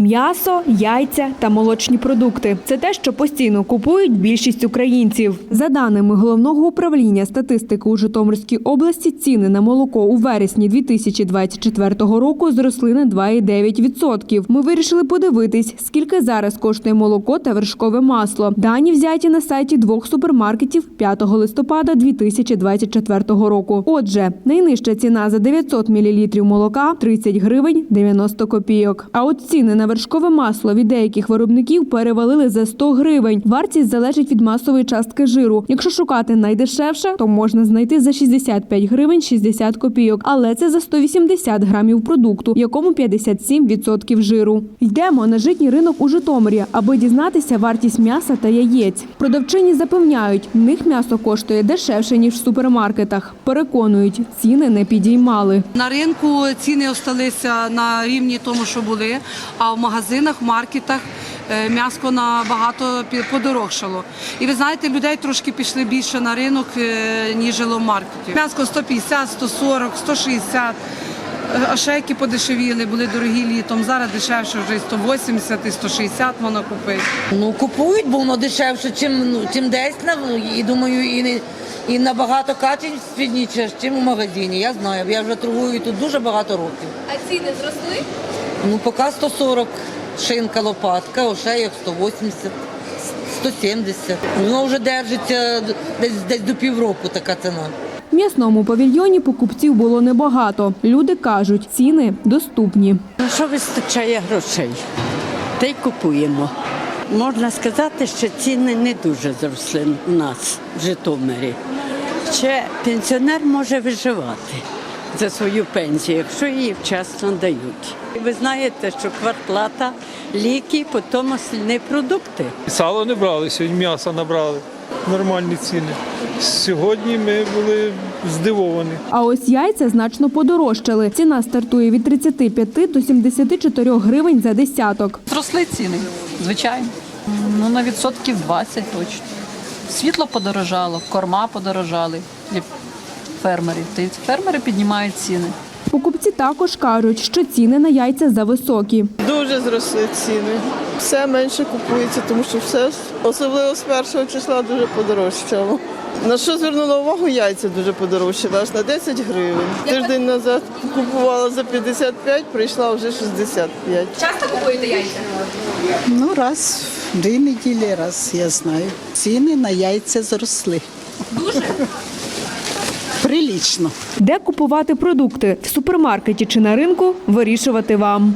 М'ясо, яйця та молочні продукти це те, що постійно купують більшість українців. За даними головного управління статистики у Житомирській області, ціни на молоко у вересні 2024 року зросли на 2,9%. Ми вирішили подивитись, скільки зараз коштує молоко та вершкове масло. Дані взяті на сайті двох супермаркетів 5 листопада 2024 року. Отже, найнижча ціна за 900 мл молока 30 гривень 90 копійок. А от ціни на вершкове масло від деяких виробників перевалили за 100 гривень. Вартість залежить від масової частки жиру. Якщо шукати найдешевше, то можна знайти за 65 гривень 60 копійок. Але це за 180 грамів продукту, в якому 57% жиру. Йдемо на житній ринок у Житомирі, аби дізнатися вартість м'яса та яєць. Продавчині запевняють, в них м'ясо коштує дешевше ніж в супермаркетах. Переконують, ціни не підіймали. На ринку ціни осталися на рівні тому, що були, а в магазинах, маркетах е, м'ясо набагато подорожчало. І ви знаєте, людей трошки пішли більше на ринок, е, ніж в маркеті. М'ясо 150, 140, 160. Е, А ще які подешевіли, були дорогі літом. Зараз дешевше вже і 180, і 160 можна купити. Ну, купують, бо воно дешевше, чим, ну, чим десь, на- і думаю, і, не- і набагато качественніше, чим у магазині. Я знаю, я вже торгую тут дуже багато років. А ціни зросли? Ну, поки 140 шинка лопатка, ошеєк 180, 170. Воно вже держиться десь, десь до півроку така ціна. В м'ясному павільйоні покупців було небагато. Люди кажуть, ціни доступні. На що вистачає грошей? Та й купуємо. Можна сказати, що ціни не дуже зросли у нас в Житомирі. Ще пенсіонер може виживати за свою пенсію, якщо її вчасно дають. І Ви знаєте, що квартплата, ліки, потім остальні продукти. Сало не брали, сьогодні м'ясо набрали. Нормальні ціни. Сьогодні ми були здивовані. А ось яйця значно подорожчали. Ціна стартує від 35 до 74 гривень за десяток. Зросли ціни, звичайно. Ну, на відсотків 20 точно. Світло подорожало, корма подорожали фермерів. Та й фермери піднімають ціни. Покупці також кажуть, що ціни на яйця зависокі. Дуже зросли ціни. Все менше купується, тому що все, особливо з першого числа, дуже подорожчало. На що звернула увагу, яйця дуже подорожчали, аж на 10 гривень. Тиждень назад купувала за 55, прийшла вже 65. Часто купуєте яйця? Ну, раз в дві неділі, раз я знаю. Ціни на яйця зросли. Дуже? Прилічно. Де купувати продукти в супермаркеті чи на ринку вирішувати вам.